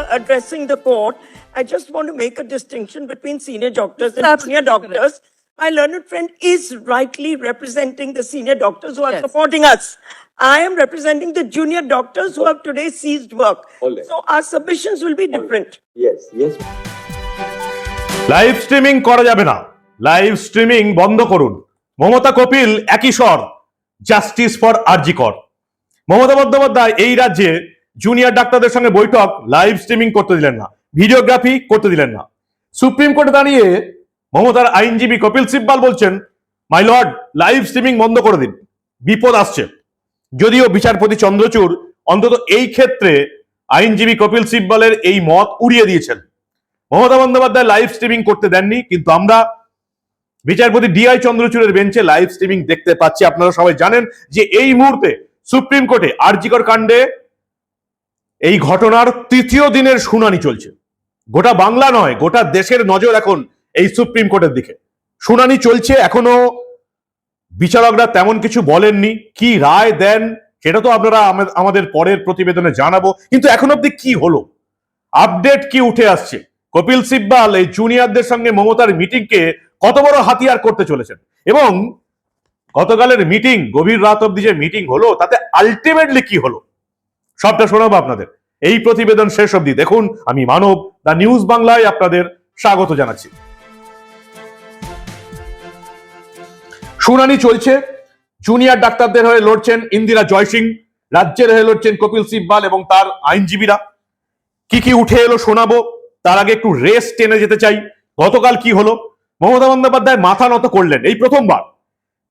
uh, addressing the court, I just want to make a distinction between senior doctors and Absolutely junior doctors. My learned friend is rightly representing the senior doctors who are Yes. supporting us. I am representing the junior doctors who have today ceased work. All right. So our submissions will be different. Yes, yes. Live streaming করা যাবে না live streaming বন্ধ করুন মমতা কপিল একই স্বর justice for RG Kar Mamata Bandyopadhyay এই রাজ্যে junior ডাক্তারদের সঙ্গে বৈঠক লাইভ স্ট্রিমিং করতে দিলেন না ভিডিওগ্রাফি করতে দিলেন না। সুপ্রিম কোর্টে দাঁড়িয়ে মমতার আইনজীবী কপিল সিব্বাল বলছেন মাই লর্ড লাইভ স্ট্রিমিং বন্ধ করে দিন, বিপদ আসছে। যদিও বিচারপতি চন্দ্রচূড় অন্তত এই ক্ষেত্রে আইনজীবী কপিল সিব্বলের এই মত উড়িয়ে দিয়েছেন। মমতা বন্দ্যোপাধ্যায় লাইভ স্ট্রিমিং করতে দেননি, কিন্তু আমরা বিচারপতি ডিআই চন্দ্রচূড়ের বেঞ্চে লাইভ স্ট্রিমিং দেখতে পাচ্ছি। আপনারা সবাই জানেন যে এই মুহূর্তে সুপ্রিম কোর্টে আরজিকর কাণ্ডে এই ঘটনার তৃতীয় দিনের শুনানি চলছে। গোটা বাংলা নয়, গোটা দেশের নজর এখন এই সুপ্রিম কোর্টের দিকে। শুনানি চলছে, এখনও বিচারকরা তেমন কিছু বলেননি। কি রায় দেন, সেটা তো আপনারা আমাদের পরের প্রতিবেদনে জানাব। কিন্তু এখন অব্দি কি হলো? আপডেট কি উঠে আসছে? কপিল সিব্বাল, এই জুনিয়রদের সঙ্গে মমতার মিটিংকে কত বড় হাতিয়ার করতে চলেছেন? এবং গতকালের মিটিং, গভীর রাত অব্দি যে মিটিং হলো, তাতে আলটিমেটলি কি হলো? সবটা শোনাবো আপনাদের। এই প্রতিবেদন শেষ অব্দি দেখুন। আমি মানব দা নিউজ বাংলায় আপনাদের স্বাগত জানাচ্ছি। শুনানি চলছে। জুনিয়র ডাক্তারদের হয়ে লড়ছেন ইন্দিরা জয়সিং রাজ্যের হয়ে লড়ছেন কপিল সিব্বাল এবং তার আইনজীবীরা। কি কি উঠে এলো শোনাবো, তার আগে একটু রেস টেনে যেতে চাই। গতকাল কি হলো? মমতা বন্দ্যোপাধ্যায় মাথা নত করলেন, এই প্রথমবার।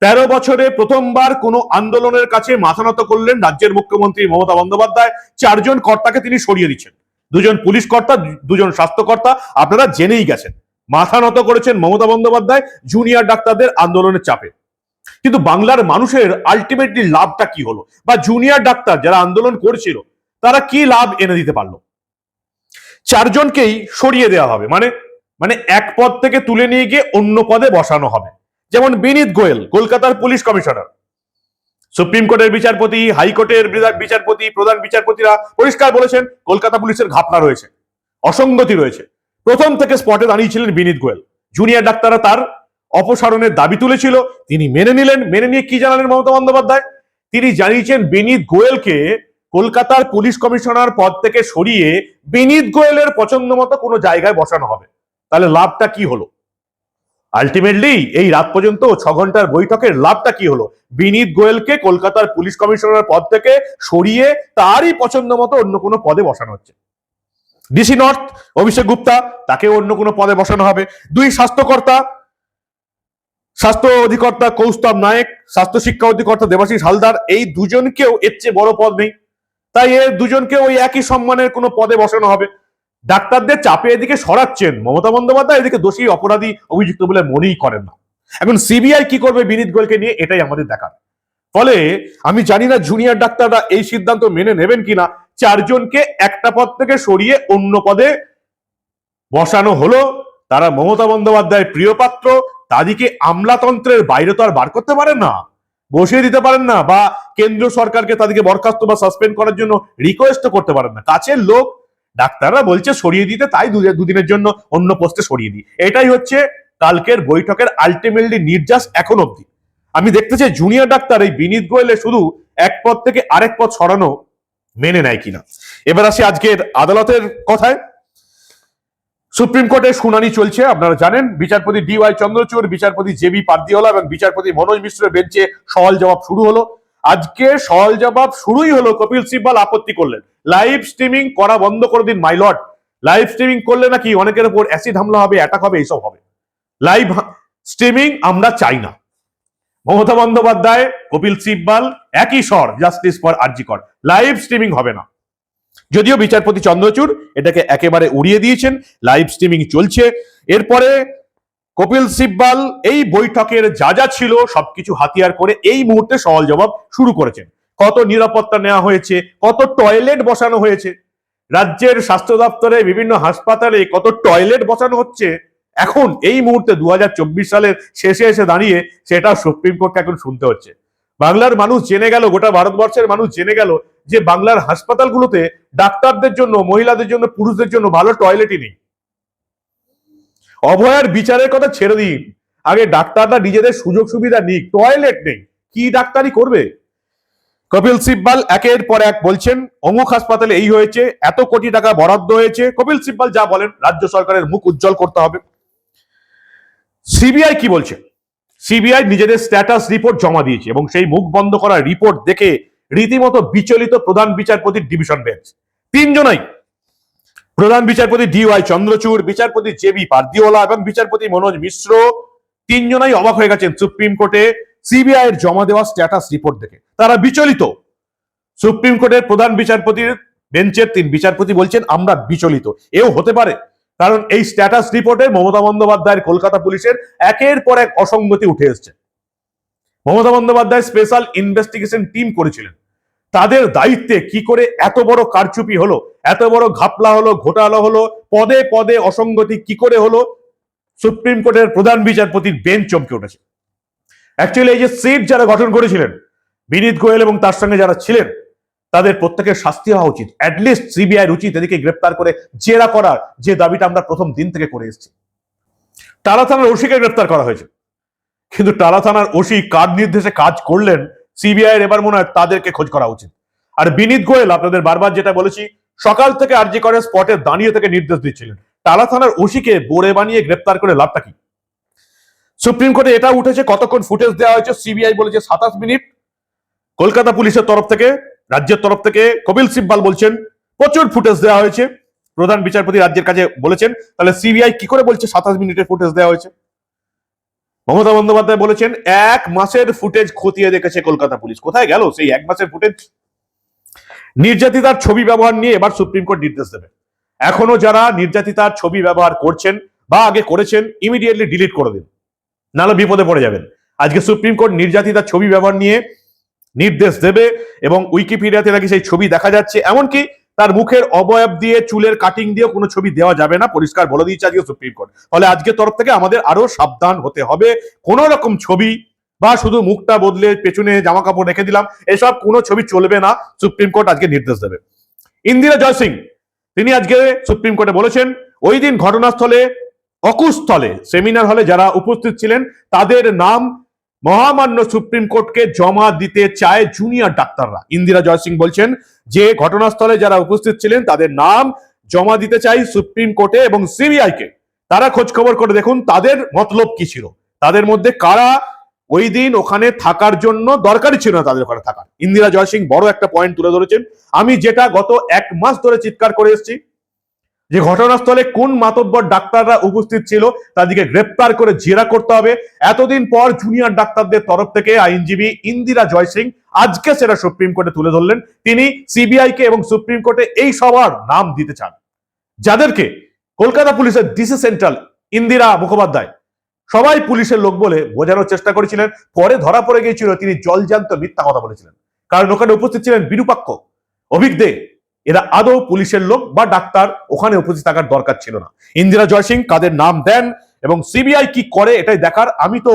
তেরো বছরে প্রথমবার কোনো আন্দোলনের কাছে মাথা নত করলেন রাজ্যের মুখ্যমন্ত্রী মমতা বন্দ্যোপাধ্যায়। চারজন কর্তাকে তিনি সরিয়ে দিচ্ছেন। দুজন পুলিশ কর্তা, দুজন স্বাস্থ্যকর্তা আপনারা জেনেই গেছেন। মাথা নত করেছেন মমতা বন্দ্যোপাধ্যায় জুনিয়র ডাক্তারদের আন্দোলনের চাপে। কিন্তু বাংলার মানুষের আলটিমেটলি লাভটা কি হলো? বা জুনিয়র ডাক্তার যারা আন্দোলন করছিল, তারা কি লাভ এনে দিতে পারল? চারজনকেই সরিয়ে দেওয়া হবে। মানে মানে এক পদ থেকে তুলে নিয়ে গিয়ে অন্য পদে বসানো হবে। যেমন বিনীত গোয়েল, কলকাতার পুলিশ কমিশনার। সুপ্রিম কোর্টের বিচারপতি, হাইকোর্টের বিচারপতি, প্রধান বিচারপতিরা পরিষ্কার বলেছেন, কলকাতা পুলিশের ঘাপলা রয়েছে, অসঙ্গতি রয়েছে। প্রথম থেকে স্পটে দাঁড়িয়েছিলেন বিনীত গোয়েল। জুনিয়র ডাক্তাররা তার অপসারণের দাবি তুলেছিল, তিনি মেনে নিলেন। মেনে নিয়ে কি জানালেন মমতা বন্দ্যোপাধ্যায়? তিনি জানিয়েছেন বিনীত গোয়েলকে কলকাতার পুলিশ কমিশনার পদ থেকে সরিয়ে বিনীত গোয়েলের পছন্দ মতো কোনো জায়গায় বসানো হবে। তাহলে লাভটা কি হলো? আলটিমেটলি এই রাত পর্যন্ত ছ ঘণ্টার বৈঠকের লাভটা কি হলো? বিনীত গোয়েলকে কলকাতার পুলিশ কমিশনার পদ থেকে সরিয়ে তারই পছন্দ মতো অন্য কোনো পদে বসানো হচ্ছে। ডিসি নর্থ অভিষেক গুপ্তা তাকে অন্য কোনো পদে বসানো হবে। দুই স্বাস্থ্যকর্তা, স্বাস্থ্য অধিকর্তা কৌস্তব নায়েক, স্বাস্থ্য শিক্ষা অধিকর্তা দেবাশিস হালদার, এই দুজনকেও এর চেয়ে বড় পদ নেই। তাই এর দুজনকে ওই একই সম্মানের কোনো পদে বসানো হবে। ডাক্তারদের চাপে এদিকে সরাচ্ছেন মমতা বন্দ্যোপাধ্যায়, এদিকে দোষী অপরাধী অভিযুক্ত বলে মনেই করেন না। এখন সিবিআই কি করবে বিনীত গোয়েলকে নিয়ে এটাই আমাদের দেখার। ফলে আমি জানি না জুনিয়র ডাক্তাররা এই সিদ্ধান্ত মেনে নেবেন কিনা। চারজনকে একটা পদ থেকে সরিয়ে অন্য পদে বসানো হলো। তারা মমতা বন্দ্যোপাধ্যায়ের প্রিয় পাত্র, তাদেরকে আমলাতন্ত্রের বাইরে তো আর বার করতে পারেন না। বসিয়ে দিতে পারেন না বা কেন্দ্র সরকারকে তাদেরকে বরখাস্ত বা সাসপেন্ড করার জন্য রিকোয়েস্ট করতে পারেন না। কাছের লোক ডাক্তাররা বলছে সরিয়ে দিতে, তাই দুদিনের জন্য অন্য পোস্টে সরিয়ে দিই। এটাই হচ্ছে কালকের বৈঠকের আলটিমেটলি নির্যাস এখন অবধি। আমি দেখতে চাই জুনিয়র ডাক্তার এই বিনীত গোয়েলে শুধু এক পদ থেকে আরেক পদ সরানো মেনে নেয় কিনা। এবার আসি আজকের আদালতের কথায়। সুপ্রিম কোর্টে শুনানি চলছে, আপনারা জানেন, বিচারপতি ডি ওয়াই চন্দ্রচূড়, বিচারপতি জে বি পার্দিওলা এবং বিচারপতি মনোজ মিশ্রের বেঞ্চে সওয়াল জবাব শুরু হলো। আজকে সওয়াল জবাব শুরুই হলো কপিল সিব্বাল আপত্তি করলেন। লাইভ স্ট্রিমিং করা বন্ধ করে দিন মাই লর্ড লাইভ স্ট্রিমিং করলে নাকি অনেকের উপর অ্যাসিড হামলা হবে অ্যাটাক হবে, এইসব হবে। লাইভ স্ট্রিমিং আমরা চাই না। মমতা বন্দ্যোপাধ্যায়, কপিল সিব্বাল, একই স্বর justice for RG Kar live streaming হবে না। যদিও বিচারপতি চন্দ্রচূড় এটাকে একেবারে উড়িয়ে দিয়েছেন লাইভ স্ট্রিমিং চলছে। এরপরে কপিল সিব্বাল, এই বৈঠকের যা যা ছিল সবকিছু হাতিয়ার করে এই মুহূর্তে সওয়াল জবাব শুরু করেছেন। কত নিরাপত্তা নেওয়া হয়েছে, কত টয়লেট বসানো হয়েছে, রাজ্যের স্বাস্থ্য দপ্তরে বিভিন্ন হাসপাতালে কত টয়লেট বসানো হচ্ছে, এখন এই মুহূর্তে দু হাজার চব্বিশ সালের শেষে এসে দাঁড়িয়ে সেটা সুপ্রিম কোর্টকে এখন শুনতে হচ্ছে। বাংলার মানুষ জেনে গেল, গোটা ভারতবর্ষের মানুষ জেনে গেল যে বাংলার হাসপাতালগুলোতে ডাক্তারদের জন্য, মহিলাদের জন্য, পুরুষদের জন্য ভালো টয়লেটই নেই। অভয়ার বিচারের কথা ছেড়ে দিন। আগে ডাক্তাররা নিজেদের সুযোগ সুবিধা নিক টয়লেট নেই। কি ডাক্তারি করবে? কপিল সিব্বাল একের পর এক বলছেন, অমুক হাসপাতালে এই হয়েছে, এত কোটি টাকা বরাদ্দ হয়েছে। কপিল সিব্বাল যা বলেন, রাজ্য সরকারের মুখ উজ্জ্বল করতে হবে। সিবিআই কি বলছে? সিবিআই নিজেদের স্ট্যাটাস রিপোর্ট জমা দিয়েছে এবং সেই মুখ বন্ধ করা রিপোর্ট দেখে রীতিমতো বিচলিত প্রধান বিচারপতির ডিভিশন বেঞ্চ তিনজনাই প্রধান বিচারপতি ডিওয়াই চন্দ্রচূড়, বিচারপতি জেবি পার্দিওলা এবং বিচারপতি মনোজ মিশ্র তিনজনাই অবাক হয়ে গেছেন সুপ্রিম কোর্টে সিবিআই এর জমা দেওয়া স্ট্যাটাস রিপোর্ট দেখে। তারা বিচলিত। সুপ্রিম কোর্টের প্রধান বিচারপতির বেঞ্চের তিন বিচারপতি বলছেন, আমরা বিচলিত। এও হতে পারে, কারণ এই স্ট্যাটাস রিপোর্টে মমতা বন্দ্যোপাধ্যায়ের কলকাতা পুলিশের একের পর এক অসঙ্গতি উঠে এসছে। Mamata Bandyopadhyay special investigation team করেছিলেন। তাদের দায়িত্বে কি করে এত বড় কারচুপি হলো, এত বড় ঘাপলা হলো, ঘোটালা হলো, পদে পদে অসঙ্গতি কি করে হলো? সুপ্রিম কোর্টের প্রধান বিচারপতির বেঞ্চ চমকে উঠেছে। অ্যাকচুয়ালি এই যে সিট যারা গঠন করেছিলেন, বিনীত গোয়েল এবং তার সঙ্গে যারা ছিলেন, তাদের প্রত্যেকের শাস্তি হওয়া উচিত। অ্যাটলিস্ট সিবিআই উচিত এদিকে গ্রেপ্তার করে জেরা করার যে দাবিটা আমরা প্রথম দিন থেকে করে এসেছি। টালা থানার ওসিকে গ্রেপ্তার করা হয়েছে। কিন্তু টালা থানার ওসি কার নির্দেশে কাজ করলেন সিবিআই এর এবার মনে হয় তাদেরকে খোঁজ করা উচিত। আর বিনীত গোয়েল, আপনাদের বারবার যেটা বলেছি, সকাল থেকে আরজি করে স্পটে দাঁড়িয়ে থেকে নির্দেশ দিচ্ছিলেন। টালা থানার ওসিকে বোরে বানিয়ে গ্রেপ্তার করে লাভটা কি? সুপ্রিম কোর্টে এটা উঠেছে, কতক্ষণ ফুটেজ দেওয়া হয়েছে, সিবিআই বলেছে সাতাশ মিনিট। কলকাতা পুলিশের তরফ থেকে, রাজ্যের তরফ থেকে কপিল সিব্বাল বলছেন, প্রচুর ফুটেজ দেওয়া হয়েছে। প্রধান বিচারপতি রাজ্যের কাছে বলেছেন, তাহলে সিবিআই কি করে বলছে সাতাশ মিনিটের ফুটেজ দেওয়া হয়েছে? মমতা বন্দ্যোপাধ্যায় বলেছেন, এক মাসের ফুটেজ খতিয়ে দেখেছে কলকাতা পুলিশ। কোথায় গেল সেই এক মাসের ফুটেজ? নির্যাতিতার ছবি ব্যবহার নিয়ে এবার সুপ্রিম কোর্ট নির্দেশ দেবে। এখনও যারা নির্যাতিতার ছবি ব্যবহার করছেন বা আগে করেছেন ইমিডিয়েটলি ডিলিট করে দিন। নাহলে বিপদে পড়ে যাবেন। আজকে সুপ্রিম কোর্ট নির্যাতিতার ছবি ব্যবহার নিয়ে নির্দেশ দেবে এবং উইকিপিডিয়াতে নাকি সেই ছবি দেখা যাচ্ছে। এমনকি তার মুখের অবয়ব দিয়ে, চুলের কাটিং দিয়ে কোনো ছবি দেওয়া যাবে না। পরিষ্কার বলে দিয়েছে আজকে সুপ্রিম কোর্ট। ফলে আজকে তরফ থেকে আমাদের আরও সাবধান হতে হবে। কোন রকম ছবি বা শুধু মুখটা বদলে পেছনে জামা কাপড় রেখে দিলাম, এসব কোনো ছবি চলবে না। সুপ্রিম কোর্ট আজকে নির্দেশ দেবে। ইন্দিরা জয়সিং তিনি আজকে সুপ্রিম কোর্টে বলেছেন, ওই দিন ঘটনাস্থলে, অকুস্থলে সেমিনার হলে যারা উপস্থিত ছিলেন, তাদের নাম মহামান্য সুপ্রিম কোর্টকে জমা দিতে চায় জুনিয়র ডাক্তাররা। ইন্দিরা জয়সিং বলছেন যে ঘটনাস্থলে যারা উপস্থিত ছিলেন, তাদের নাম জমা দিতে চাই সুপ্রিম কোর্টে এবং সিবিআই কে তারা খোঁজ খবর করে দেখুন তাদের মতলব কি ছিল। তাদের মধ্যে কারা ওই দিন ওখানে থাকার জন্য দরকারই ছিল না তাদের ওখানে থাকার। ইন্দিরা জয়সিং বড় একটা পয়েন্ট তুলে ধরেছেন। আমি যেটা গত এক মাস ধরে চিৎকার করে এসেছি যে ঘটনাস্থলে কোন মাতব্বর ডাক্তাররা উপস্থিত ছিল, তাদেরকে গ্রেপ্তার করে জেরা করতে হবে। এতদিন পর জুনিয়র ডাক্তারদের তরফ থেকে আইনজীবী ইন্দিরা জয়সিং আজকে সেটা সুপ্রিম কোর্টে তুলে ধরলেন। তিনি সিবিআই কে এবং সুপ্রিম কোর্টে এই সবার নাম দিতে চান। যাদেরকে কলকাতা পুলিশের ডিসি সেন্ট্রাল ইন্দিরা মুখোপাধ্যায় সবাই পুলিশের লোক বলে বোঝানোর চেষ্টা করেছিলেন। পরে ধরা পড়ে গিয়েছিল, তিনি জলজান্ত মিথ্যা কথা বলেছিলেন। কারণ ওখানে উপস্থিত ছিলেন বিরূপাক্ষ অভিক দে এরা আদৌ পুলিশের লোক বা ডাক্তার, ওখানে উপস্থিত থাকার দরকার ছিল না। ইন্দিরা জয়সিং কাদের নাম দেন এবং সিবিআই কি করে এটাই দেখার, আমি তো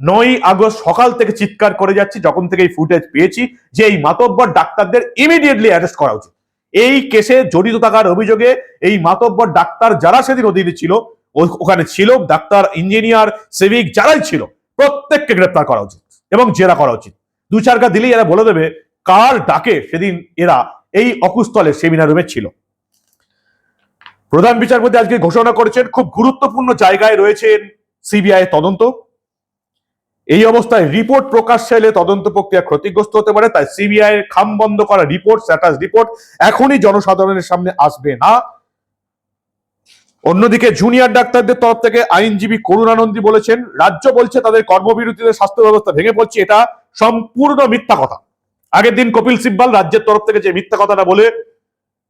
নয় আগস্ট সকাল থেকে চিৎকার করে যাচ্ছি, যখন থেকে এই ফুটেজ পেয়েছি যে এই মাতব্বর ডাক্তারদের ইমিডিয়েটলি অ্যারেস্ট করা উচিত। এই কেসে জড়িত থাকার অভিযোগে এই মাতব্বর ডাক্তার যারা সেদিন অধীনে ছিল ওখানে ছিল, ডাক্তার ইঞ্জিনিয়ার সিভিক যারাই ছিল, প্রত্যেককে গ্রেপ্তার করা উচিত এবং জেরা করা উচিত। দু চারকা দিলেই এরা বলে দেবে, কার ডাকে সেদিন এরা এই অকুস্থলে সেমিনার রুমে ছিল। প্রধান বিচারপতি আজকে ঘোষণা করেছেন, খুব গুরুত্বপূর্ণ জায়গায় রয়েছেন সিবিআই তদন্ত। এই অবস্থায় রিপোর্ট প্রকাশ এলে তদন্ত প্রক্রিয়া ক্ষতিগ্রস্ত হতে পারে, তাই সিবিআই এর খাম বন্ধ করা রিপোর্ট, স্ট্যাটাস রিপোর্ট এখনই জনসাধারণের সামনে আসবে না। অন্যদিকে জুনিয়র ডাক্তারদের তরফ থেকে আইনজীবী করুণানন্দী বলেছেন, রাজ্য বলছে তাদের কর্মবিরতিতে স্বাস্থ্য ব্যবস্থা ভেঙে পড়ছে, এটা সম্পূর্ণ মিথ্যা কথা। আগের দিন কপিল সিব্বাল রাজ্যের তরফ থেকে যে মিথ্যা কথাটা বলে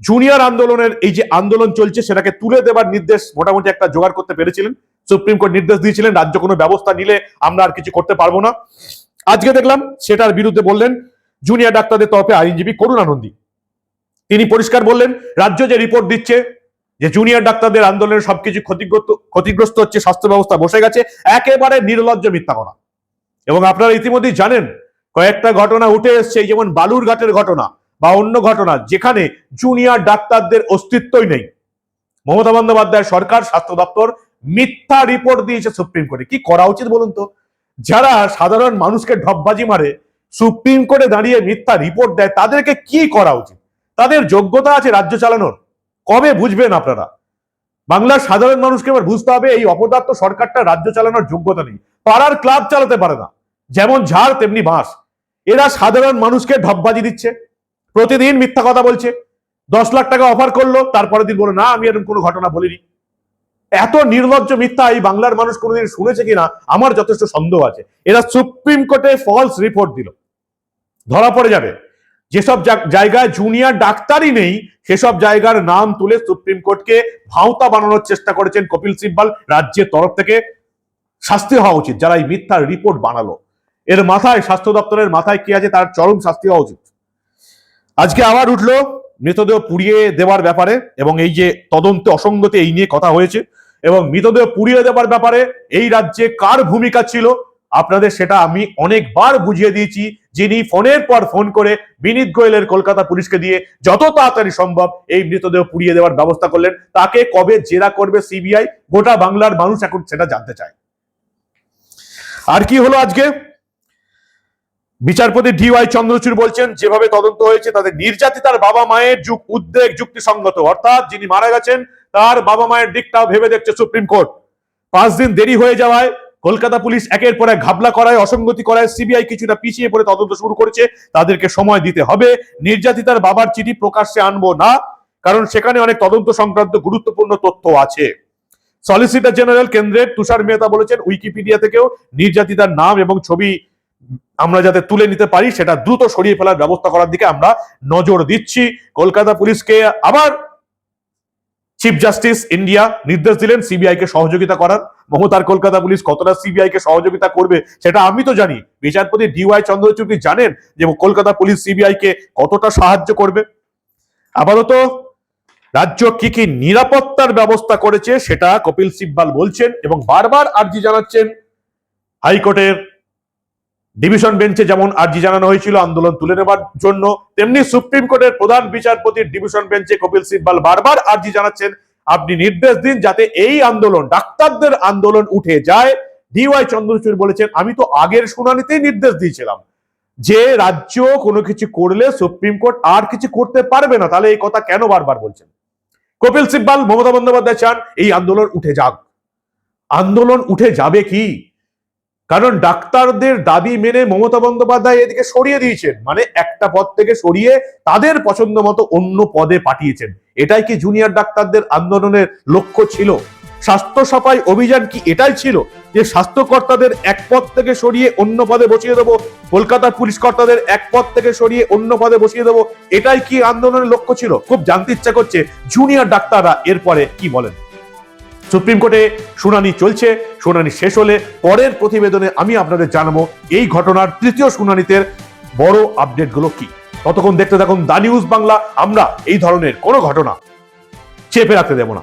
জুনিয়র আন্দোলনের এই যে আন্দোলন চলছে, সেটাকে তুলে দেবার নির্দেশ মোটামুটি একটা জোগাড় করতে পেরেছিলেন। সুপ্রিম কোর্ট নির্দেশ দিয়েছিলেন, রাজ্য কোনো ব্যবস্থা নিলে আমরা আর কিছু করতে পারব না। আজকে দেখলাম সেটার বিরুদ্ধে বললেন জুনিয়র ডাক্তারদের তরফে আইনজীবী করুণানন্দী তিনি পরিষ্কার বললেন, রাজ্য যে রিপোর্ট দিচ্ছে যে জুনিয়র ডাক্তারদের আন্দোলনের সবকিছু ক্ষতিগ্রস্ত ক্ষতিগ্রস্ত হচ্ছে, স্বাস্থ্য ব্যবস্থা বসে গেছে, একেবারে নির্লজ্জ মিথ্যা কথা। এবং আপনারা ইতিমধ্যেই জানেন কয়েকটা ঘটনা উঠে এসছে যেমন বালুরঘাটের ঘটনা বা অন্য ঘটনা, যেখানে জুনিয়র ডাক্তারদের অস্তিত্বই নেই। মমতা বন্দ্যোপাধ্যায় সরকার, স্বাস্থ্য দপ্তর মিথ্যা রিপোর্ট দিয়েছে সুপ্রিম কোর্টে কি করা উচিত বলুন তো? যারা সাধারণ মানুষকে ঢপবাজি মারে সুপ্রিম কোর্টে দাঁড়িয়ে মিথ্যা রিপোর্ট দেয়, তাদেরকে কি করা উচিত? তাদের যোগ্যতা আছে রাজ্য চালানোর। কবে বুঝবেন আপনারা? বাংলার সাধারণ মানুষকে এবার বুঝতে হবে, এই অপদার্থ সরকারটা রাজ্য চালানোর যোগ্যতা নেই। পাড়ার ক্লাব চালাতে পারে না। যেমন ঝাড়, তেমনি বাঁশ। এরা সাধারণ মানুষকে ঢপবাজি দিচ্ছে। প্রতিদিন মিথ্যা কথা বলছে। দশ লাখ টাকা অফার করল, তারপরের দিন বলে না, আমি এরকম কোনো ঘটনা বলিনি। এত নির্লজ্জ মিথ্যা এই বাংলার মানুষ কোনোদিন শুনেছে কিনা, আমার যথেষ্ট সন্দেহ আছে। এরা সুপ্রিম কোর্টে ফলস রিপোর্ট দিল। ধরা পড়ে যাবে। যেসব জায়গায় জুনিয়র ডাক্তারই নেই, সেসব জায়গার নাম তুলে সুপ্রিম কোর্টকে ভাওতা বানানোর চেষ্টা করেছেন কপিল সিব্বাল। রাজ্যের তরফ থেকে শাস্তি হওয়া উচিত, যারা এই মিথ্যার রিপোর্ট বানালো। এর মাথায় স্বাস্থ্য দপ্তরের মাথায় কি আছে তার চরম শাস্তি হওয়া উচিত। আজকে আবার উঠল মৃতদেহ পুড়িয়ে দেওয়ার ব্যাপারে এবং এই যে তদন্তে অসঙ্গতি এই নিয়ে কথা হয়েছে এবং মৃতদেহ পুড়িয়ে দেওয়ার ব্যাপারে এই রাজ্যে কার ভূমিকা ছিল আপনাদের সেটা আমি অনেকবার বুঝিয়ে দিয়েছি। যিনি ফোনের পর ফোন করে বিনীত গোয়েলের কলকাতা পুলিশকে দিয়ে যত তাড়াতাড়ি সম্ভব এই মৃতদেহ পুড়িয়ে দেওয়ার ব্যবস্থা করলেন। তাকে কবে জেরা করবে সিবিআই? গোটা বাংলার মানুষ এখন সেটা জানতে চায়। আর কি হলো আজকে? বিচারপতি ডিওয়াই চন্দ্রচূড় বলছেন, যেভাবে তদন্ত হয়েছে তাদের নির্যাতিতার বাবা মায়ের উদ্বেগ যুক্তিসঙ্গত। অর্থাৎ যিনি মারা গেছেন, তার বাবা মায়ের দিকটাও ভেবে দেখছে সুপ্রিম কোর্ট। পাঁচ দিন দেরি হয়ে যাওয়ায় কলকাতা পুলিশ একের পর এক ঘাবলা করায়, অসঙ্গতি করায় সিবিআই কিছুটা পিছিয়ে পড়ে তদন্ত শুরু করেছে। তাদেরকে সময় দিতে হবে। নির্যাতিতার বাবার চিঠি প্রকাশ্যে আনব না, কারণ সেখানে অনেক তদন্ত সংক্রান্ত গুরুত্বপূর্ণ তথ্য আছে। সলিসিটর জেনারেল কেন্দ্রের তুষার মেহতা বলেছেন, উইকিপিডিয়া থেকেও নির্যাতিতার নাম এবং ছবি আমরা যাতে তুলে নিতে পারি, সেটা দ্রুত সরিয়ে ফেলার ব্যবস্থা করার দিকে আমরা নজর দিচ্ছি। কলকাতা পুলিশকে আবার চিফ জাস্টিস ইন্ডিয়া নির্দেশ দিলেন সিবিআই কে সহযোগিতা করার। মমতার কলকাতা পুলিশ কতটা সিবিআই কে সহযোগিতা করবে, সেটা আমি তো জানি। বিচারপতি ডিওয়াই চন্দ্রচূড় জানেন যে কলকাতা পুলিশ সিবিআই কে কতটা সাহায্য করবে। আপাতত রাজ্য কি কি নিরাপত্তার ব্যবস্থা করেছে, সেটা কপিল সিব্বাল বলছেন এবং বারবার আর্জি জানাচ্ছেন হাইকোর্টের ডিভিশন বেঞ্চে যেমন আর্জি জানানো হয়েছিল আন্দোলন তুলে নেবার জন্য, তেমনি সুপ্রিম কোর্টের প্রধান বিচারপতির ডিভিশন বেঞ্চে কপিল সিব্বাল বারবার আর্জি জানাচ্ছেন, আপনি নির্দেশ দিন যাতে এই আন্দোলন, ডাক্তারদের আন্দোলন উঠে যায়। ডিওয়াই চন্দ্রচূড় বলেছেন, আমি তো আগের শুনানিতেই নির্দেশ দিয়েছিলাম যে রাজ্য কোনো কিছু করলে সুপ্রিম কোর্ট আর কিছু করতে পারবে না। তাহলে এই কথা কেন বারবার বলছেন? কপিল সিব্বাল, মমতা বন্দ্যোপাধ্যায় চান এই আন্দোলন উঠে যাক। আন্দোলন উঠে যাবে কি? কারণ ডাক্তারদের দাবি মেনে মমতা বন্দ্যোপাধ্যায় এদিকে সরিয়ে দিয়েছেন। মানে একটা পদ থেকে সরিয়ে তাদের পছন্দ মতো অন্য পদে পাঠিয়েছেন। এটাই কি জুনিয়র ডাক্তারদের আন্দোলনের লক্ষ্য ছিল? স্বাস্থ্য সাফাই অভিযান কি এটাই ছিল? যে স্বাস্থ্যকর্তাদের এক পদ থেকে সরিয়ে অন্য পদে বসিয়ে দেবো কলকাতার পুলিশ কর্তাদের এক পদ থেকে সরিয়ে অন্য পদে বসিয়ে দেবো, এটাই কি আন্দোলনের লক্ষ্য ছিল? খুব জানতে ইচ্ছা করছে জুনিয়র ডাক্তাররা এরপরে কি বলেন। সুপ্রিম কোর্টে শুনানি চলছে, শুনানি শেষ হলে পরের প্রতিবেদনে আমি আপনাদের জানাব এই ঘটনার তৃতীয় শুনানিতে বড় আপডেটগুলো কি। ততক্ষণ দেখতে থাকুন দা নিউজ বাংলা, আমরা এই ধরনের কোনো ঘটনা চেপে রাখতে দেব না।